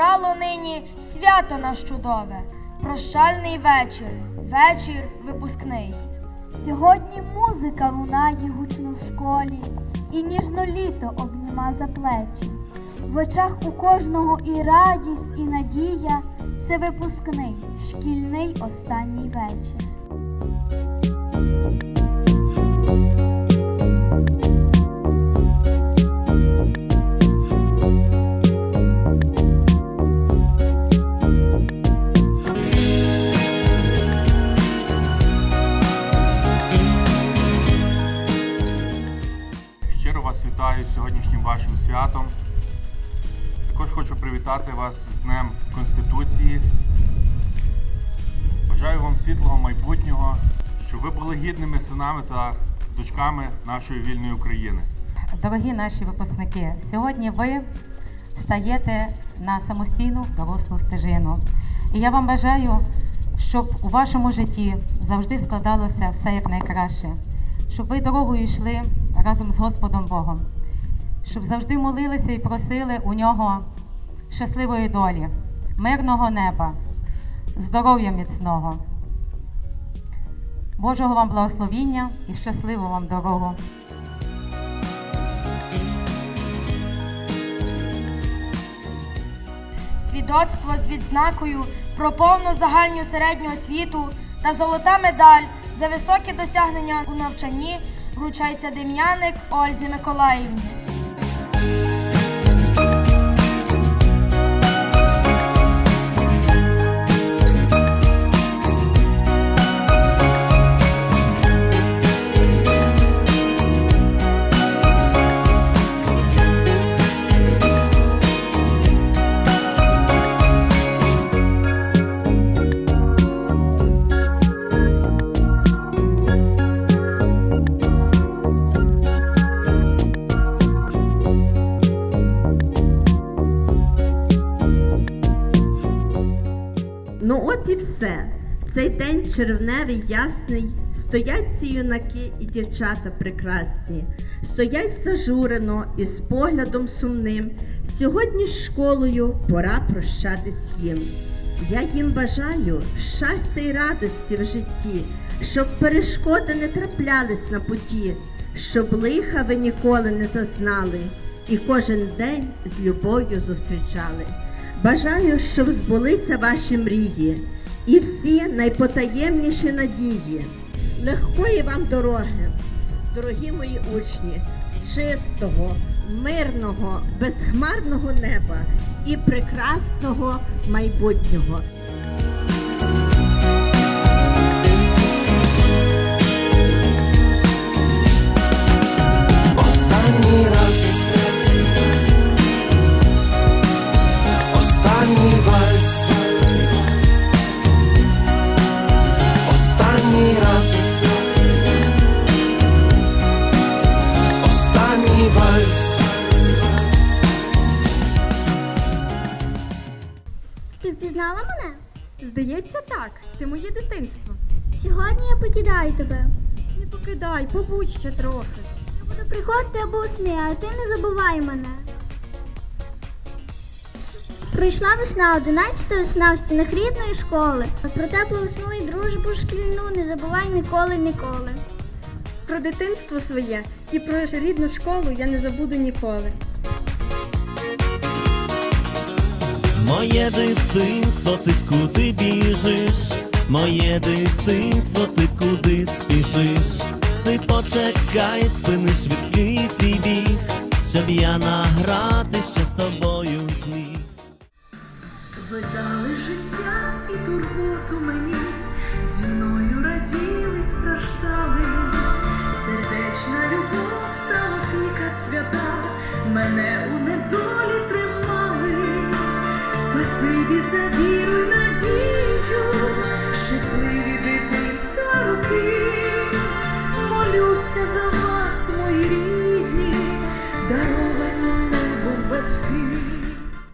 зібрало нині свято наш чудове, прощальний вечір, вечір випускний. Сьогодні музика лунає гучно в школі, і ніжно літо обніма за плечі. В очах у кожного і радість, і надія це випускний, шкільний останній вечір. Вас вітаю сьогоднішнім вашим святом. Також хочу привітати вас з Днем Конституції. Бажаю вам світлого майбутнього, щоб ви були гідними синами та дочками нашої вільної України. Дорогі наші випускники, сьогодні ви стаєте на самостійну дорослу стежину. І я вам бажаю, щоб у вашому житті завжди складалося все як найкраще, щоб ви дорогою йшли разом з Господом Богом, щоб завжди молилися і просили у нього щасливої долі, мирного неба, здоров'я міцного, Божого вам благословіння і щасливу вам дорогу. Свідоцтво з відзнакою про повну загальну середню освіту та золота медаль за високі досягнення у навчанні вручається Дем'яник Ользі Миколаївні. Все. В цей день червневий ясний стоять ці юнаки і дівчата прекрасні, стоять зажурено і з поглядом сумним. Сьогодні з школою пора прощатись їм. Я їм бажаю щастя й радості в житті, щоб перешкоди не траплялись на путі, щоб лиха ви ніколи не зазнали, і кожен день з любов'ю зустрічали. Бажаю, щоб збулися ваші мрії і всі найпотаємніші надії. Легкої вам дороги, дорогі мої учні, чистого, мирного, безхмарного неба і прекрасного майбутнього. Мене? Здається, так. Ти моє дитинство. Сьогодні я покидаю тебе. Не покидай, побудь ще трохи. Я буду приходити або у сни, а ти не забувай мене. Прийшла весна, 11 весна в стінах рідної школи. Про теплу весну і дружбу шкільну не забувай ніколи, ніколи. Про дитинство своє і про рідну школу я не забуду ніколи. Моє дитинство, ти куди біжиш? Моє дитинство, ти куди спішиш? Ти почекай, спини швидкий свій біг, щоб я награти ще з тобою зміг. Ви дали життя і турботу мені, зі мною раділи, страждали, сердечна любов та опіка свята мене у тримали. Спасибі за віру й надію,